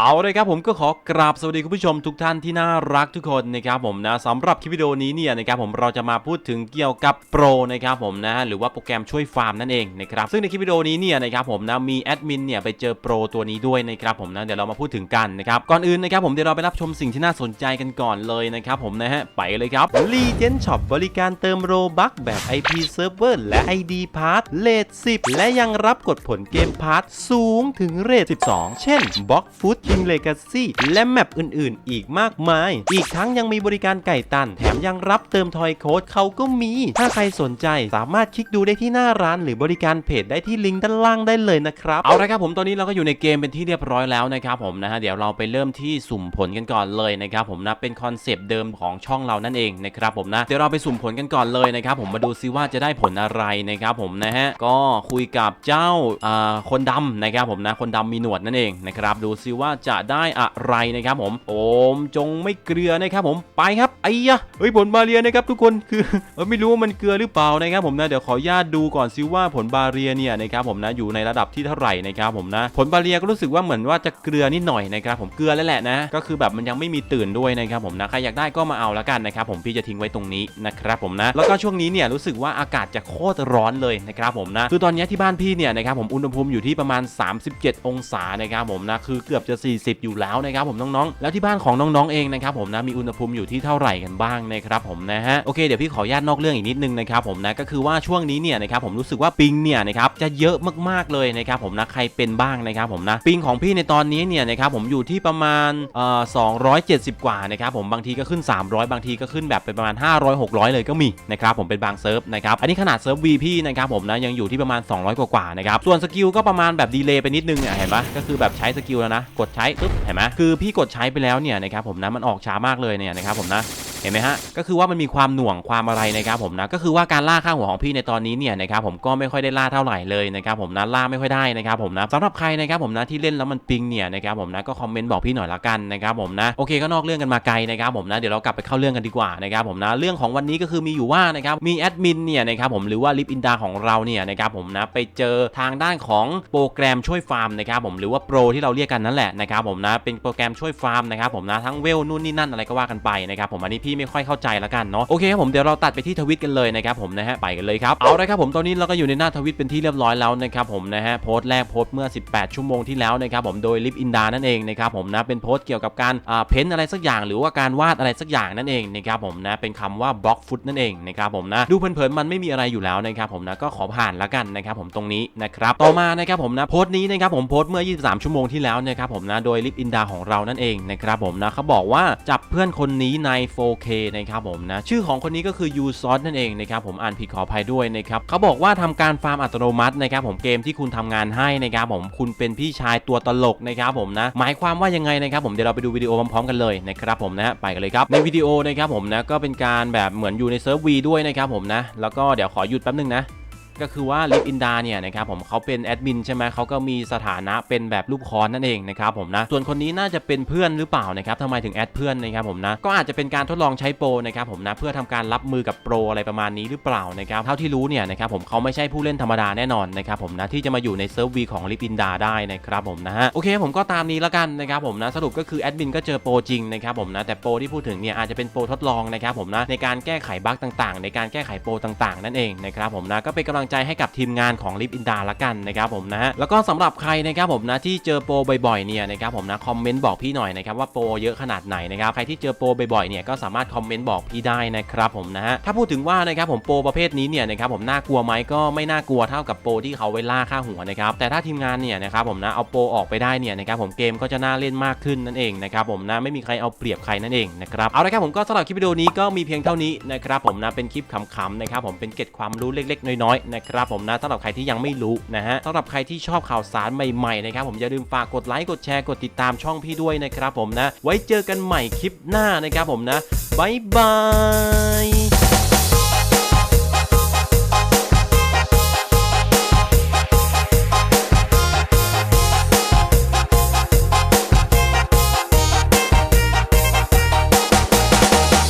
เอาเลยครับผมก็ขอกราบสวัสดีคุณผู้ชมทุกท่านที่น่ารักทุกคนนะครับผมนะสำหรับคลิปวิดีโอนี้เนี่ยนะครับผมเราจะมาพูดถึงเกี่ยวกับโปรนะครับผมนะหรือว่าโปรแกรมช่วยฟาร์มนั่นเองนะครับซึ่งในคลิปวิดีโอนี้เนี่ยนะครับผมนะมีแอดมินเนี่ยไปเจอโปรตัวนี้ด้วยนะครับผมนะเดี๋ยวเรามาพูดถึงกันนะครับก่อนอื่นนะครับผมเดี๋ยวเราไปรับชมสิ่งที่น่าสนใจกันก่อนเลยนะครับผมนะฮะไปเลยครับ Legend Shop บริการเติมโรบัคแบบ IP Server และ ID Pass เลท10 และยังรับกดผลเกมพาร์ทสูงถึงเรท12 เช่น Box Food King Legacy และแมปอื่นๆ อีกมากมาย อีกทั้งยังมีบริการไก่ตัน แถมยังรับเติมทอยโค้ดเขาก็มี ถ้าใครสนใจสามารถคลิกดูได้ที่หน้าร้าน หรือบริการเพจได้ที่ลิงก์ด้านล่างได้เลยนะครับ เอาละครับผมตอนนี้เราก็อยู่ในเกมเป็นที่เรียบร้อยแล้วนะครับผมนะฮะเดี๋ยวเราไปเริ่มที่สุ่มผลกันก่อนเลยนะครับผมนะเป็นคอนเซปต์เดิมของช่องเรานั่นเองนะครับผมนะเดี๋ยวเราไปสุ่มผลกันก่อนเลยนะครับผมมาดูซิว่าจะได้ผลอะไรนะครับผมนะฮะก็คุยกับเจ้าอ่าคนดำนะครับผมนะคนดำมีหนวดนั่นเองนะครับดูซิว่าจะได้อะไรนะครับผมโอมจงไม่เกลือนะครับผมไปครับไอ้ยะเฮ้ยผลบาเรียนะครับทุกคนคือไม่รู้ว่ามันเกลือหรือเปล่านะครับผมนะเดี๋ยวขออนุญาตดูก่อนซิว่าผลบาเรียเนี่ยนะครับผมนะอยู่ในระดับที่เท่าไหร่นะครับผมนะผลบาเรียก็รู้สึกว่าเหมือนว่าจะเกลือนิดหน่อยนะครับผมเกลือแล้วแหละนะก็คือแบบมันยังไม่มีตื่นด้วยนะครับผมนะใครอยากได้ก็มาเอาแล้วกันนะครับผมพี่จะทิ้งไว้ตรงนี้นะครับผมนะแล้วก็ช่วงนี้เนี่ยรู้สึกว่าอากาศจะโคตรร้อนเลยนะครับผมนะคือตอนนี้ที่บ้านพี่เนี่ยนะครับผมอุณหภูมิอยู่ที่ประมาณ 37 องศานะครับผมนะคือเกือบจะ40 อยู่แล้วนะครับผมน้องๆ แล้วที่บ้านของน้องๆเองนะครับผมนะมีอุณหภูมิอยู่ที่เท่าไหร่กันบ้างนะครับผมนะฮะโอเคเดี๋ยวพี่ขออนุญาตนอกเรื่องอีกนิดนึงนะครับผมนะก็คือว่าช่วงนี้เนี่ยนะครับผมรู้สึกว่าปิงเนี่ยนะครับจะเยอะมากๆเลยนะครับผมนะใครเป็นบ้างนะครับผมนะปิงของพี่ในตอนนี้เนี่ยนะครับผมอยู่ที่ประมาณเอ่อ270 กว่านะครับผมบางทีก็ขึ้น 300 บางทีก็ขึ้นแบบเป็นประมาณ 500 600 เลยก็มีนะครับผมเป็นบางเซิร์ฟนะครับอันนี้ขนาดเซิร์ฟ V พี่นะครับผมนะยังอยู่ที่ประมาณ 200 กว่าๆนะครับส่วนสกิลก็ประมาณแบบดีเลย์ไปนิดนึงเนี่ยเห็นปะก็คือแบบใช้สกิลแล้วนะกดใช้ปึ๊บเห็นไหมคือพี่กดใช้ไปแล้วเนี่ยนะครับผมนะมันออกช้ามากเลยเนี่ยนะครับผมนะ ห็นไหมฮะก็คือว่ามันมีความหน่วงความอะไรนะครับผมนะก็คือว่าการล่าข้างหัวของพี่ในตอนนี้เนี่ยนะครับผมก็ไม่ค่อยได้ล่าเท่าไหร่เลยนะครับผมนะล่าไม่ค่อยได้นะครับผมนะสำหรับใครนะครับผมนะที่เล่นแล้วมันปิงเนี่ยนะครับผมนะก็คอมเมนต์บอกพี่หน่อยละกันนะครับผมนะโอเคก็นอกเรื่องกันมาไกลนะครับผมนะเดี๋ยวเรากลับไปเข้าเรื่องกันดีกว่านะครับผมนะเรื่องของวันนี้ก็คือมีอยู่ว่านะครับมีแอดมินเนี่ยนะครับผมหรือว่าลิฟอินดาของเราเนี่ยนะครับผมนะไปเจอทางด้านของโปรแกรมช่วยฟาร์มนะครับผมหรือว่าโปรที่เราเรียกกันนั่นแหละนะครับผมนะเป็นโปรแกรมช่วยฟาร์มนะครับผมนะทั้งเวลนู่นนี่นั่นอะไรก็ว่ากันไปนะครับผมอันนี้พี่ไม่ค่อยเข้าใจละกันเนาะโอเคครับผมเดี๋ยวเราตัดไปที่ทวิตกันเลยนะครับผมนะฮะไปกันเลยครับเอาละครับผมตอนนี้เราก็อยู่ในหน้าทวิตเป็นที่เรียบร้อยแล้วนะครับผมนะฮะโพสต์แรกโพสต์เมื่อ 18 ชั่วโมงที่แล้วนะครับผมโดยลิฟอินดานั่นเองนะครับผมนะเป็นโพสต์เกี่ยวกับการอ่าเพ้นอะไรสักอย่างหรือว่าการวาดอะไรสักอย่างนั่นเองนะครับผมนะเป็นคำว่าบล็อกฟุตนั่นเองนะครับผมนะดูเพลินๆมันไม่มีอะไรอยู่แล้วนะครับผมนะก็ขอผ่านละกันนะครับผมตรงนี้นะครับต่อมานะครับผมนะโพสต์นี้นะครับผมโพสต์เมื่อ 23 ชั่วโมงที่แล้วนะครับผมนะโดยลิฟอินดาของเรานั่นเองนะครับผมนะเขาบอกว่าจับเพื่อนคนนี้ใน 4K นะครับผมนะชื่อของคนนี้ก็คือยูซอสนั่นเองนะครับผมอ่านผิดขออภัยด้วยนะครับเขาบอกว่าทำการฟาร์มอัตโนมัตินะครับผมเกมที่คุณทำงานให้นะครับผมคุณเป็นพี่ชายตัวตลกนะครับผมนะหมายความว่ายังไงนะครับผมเดี๋ยวเราไปดูวิดีโอพร้อมๆกันเลยนะครับผมนะไปกันเลยครับในวิดีโอนะครับผมนะก็เป็นการแบบเหมือนอยู่ในเซิร์ฟวีด้วยนะครับผมนะแล้วก็เดี๋ยวขอหยุดแป๊บนึงนะ ก็คือว่าลิฟอินดาเนี่ยนะครับผมเขาเป็นแอดมินใช่ไหมเขาก็มีสถานะเป็นแบบรูปคอนนั่นเองนะครับผมนะส่วนคนนี้น่าจะเป็นเพื่อนหรือเปล่านะครับทำไมถึงแอดเพื่อนนะครับผมนะก็อาจจะเป็นการทดลองใช้โปรนะครับผมนะเพื่อทำการรับมือกับโปรอะไรประมาณนี้หรือเปล่านะครับเท่าที่รู้เนี่ยนะครับผมเขาไม่ใช่ผู้เล่นธรรมดาแน่นอนนะครับผมนะที่จะมาอยู่ในเซิร์ฟวีของลิฟอินดาได้นะครับผมนะฮะโอเคผมก็ตามนี้แล้วกันนะครับผมนะสรุปก็คือแอดมินก็เจอโปรจริงนะครับผมนะแต่โปรที่พูดถึงเนี่ยอาจจะเป็นโปรทดลองนะครับผมนะในการแก้ไขบั๊กต่างๆ ในการแก้ไขโปรต่างๆ นั่นเองนะครับผมนะก็เป็นกำลังใจให้กับทีมงานของลิฟอินดาละกันนะครับผมนะแล้วก็สำหรับใครนะครับผมนะที่เจอโปรบ่อยๆเนี่ยนะครับผมนะคอมเมนต์บอกพี่หน่อยนะครับว่าโปรเยอะขนาดไหนนะครับใครที่เจอโปรบ่อยๆเนี่ยก็สามารถคอมเมนต์บอกพี่ได้นะครับผมนะฮะถ้าพูดถึงว่านะครับผมโปรประเภทนี้เนี่ยนะครับผมน่ากลัวไหมก็ไม่น่ากลัวเท่ากับโปรที่เขาไว้ล่าค่าหัวนะครับแต่ถ้าทีมงานเนี่ยนะครับผมนะเอาโปรออกไปได้เนี่ยนะครับผมเกมก็จะน่าเล่นมากขึ้นนั่นเองนะครับผมนะไม่มีใครเอาเปรียบใครนั่นเองนะครับเอาละครับผมก็สำหรับคลิปวิดีโอนี้ก็มีเพียงเท่านี้นะครับผมนะเป็นคลิปขำๆนะครับผมเป็นเก็ดความรู้เล็กๆ น้อยๆนะครับผมนะสำหรับใครที่ยังไม่รู้นะฮะสำหรับใครที่ชอบข่าวสารใหม่ๆนะครับผมอย่าลืมฝากกดไลค์กดแชร์กดติดตามช่องพี่ด้วยนะครับผมนะ ไว้เจอกันใหม่คลิปหน้านะครับผมนะบ๊ายบาย